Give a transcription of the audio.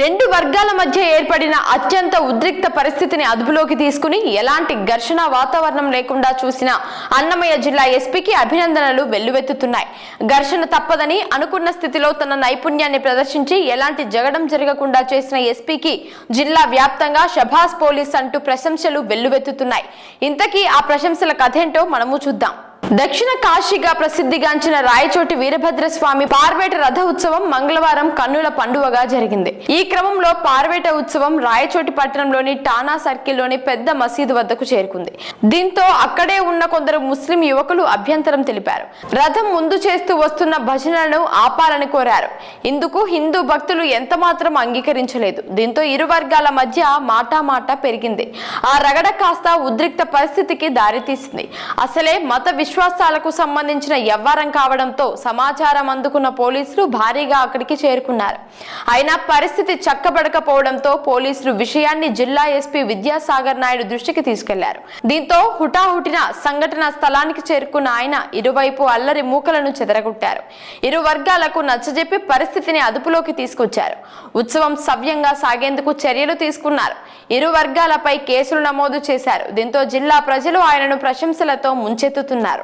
రెండు వర్గాల మధ్య ఏర్పడిన అత్యంత ఉద్రిక్త పరిస్థితిని అదుపులోకి తీసుకుని ఎలాంటి ఘర్షణ వాతావరణం లేకుండా చూసిన అన్నమయ్య జిల్లా ఎస్పీకి అభినందనలు వెల్లువెత్తుతున్నాయి. ఘర్షణ తప్పదని అనుకున్న స్థితిలో తన నైపుణ్యాన్ని ప్రదర్శించి ఎలాంటి జగడం జరగకుండా చేసిన ఎస్పీకి జిల్లా వ్యాప్తంగా షభాస్ పోలీస్ అంటూ ప్రశంసలు వెల్లువెత్తుతున్నాయి. ఇంతకీ ఆ ప్రశంసల కథేంటో మనము చూద్దాం. దక్షిణ కాశీగా ప్రసిద్ధిగాంచిన రాయచోటి వీరభద్ర స్వామి పార్వేట రథ ఉత్సవం మంగళవారం కన్నుల పండుగగా జరిగింది. ఈ క్రమంలో పార్వేట ఉత్సవం రాయచోటి పట్టణంలోని టానా సర్కిల్లోని పెద్ద మసీదు వద్దకు చేరుకుంది. దీంతో అక్కడే ఉన్న కొందరు ముస్లిం యువకులు అభ్యంతరం తెలిపారు. రథం ముందు చేస్తూ వస్తున్న భజనలను ఆపాలని కోరారు. ఇందుకు హిందూ భక్తులు ఎంత మాత్రం అంగీకరించలేదు. దీంతో ఇరు వర్గాల మధ్య మాటామాట పెరిగింది. ఆ రగడ కాస్త ఉద్రిక్త పరిస్థితికి దారితీసింది. అసలే మత విశ్వాసాలకు సంబంధించిన వ్యవహారం కావడంతో సమాచారం అందుకున్న పోలీసులు భారీగా అక్కడికి చేరుకున్నారు. అయినా పరిస్థితి చక్కబడకపోవడంతో పోలీసులు విషయాన్ని జిల్లా ఎస్పీ విద్యాసాగర్ నాయుడు దృష్టికి తీసుకెళ్ళారు. దీంతో హుటాహుటిన సంఘటన స్థలానికి చేరుకున్న ఆయన ఇరువైపు అల్లరి మూకలను చెదరగొట్టారు. ఇరు వర్గాలకు నచ్చజెప్పి పరిస్థితిని అదుపులోకి తీసుకొచ్చారు. ఉత్సవం సవ్యంగా సాగేందుకు చర్యలు తీసుకున్నారు. ఇరు వర్గాలపై కేసులు నమోదు చేశారు. దీంతో జిల్లా ప్రజలు ఆయనను ప్రశంసలతో ముంచెత్తుతున్నారు.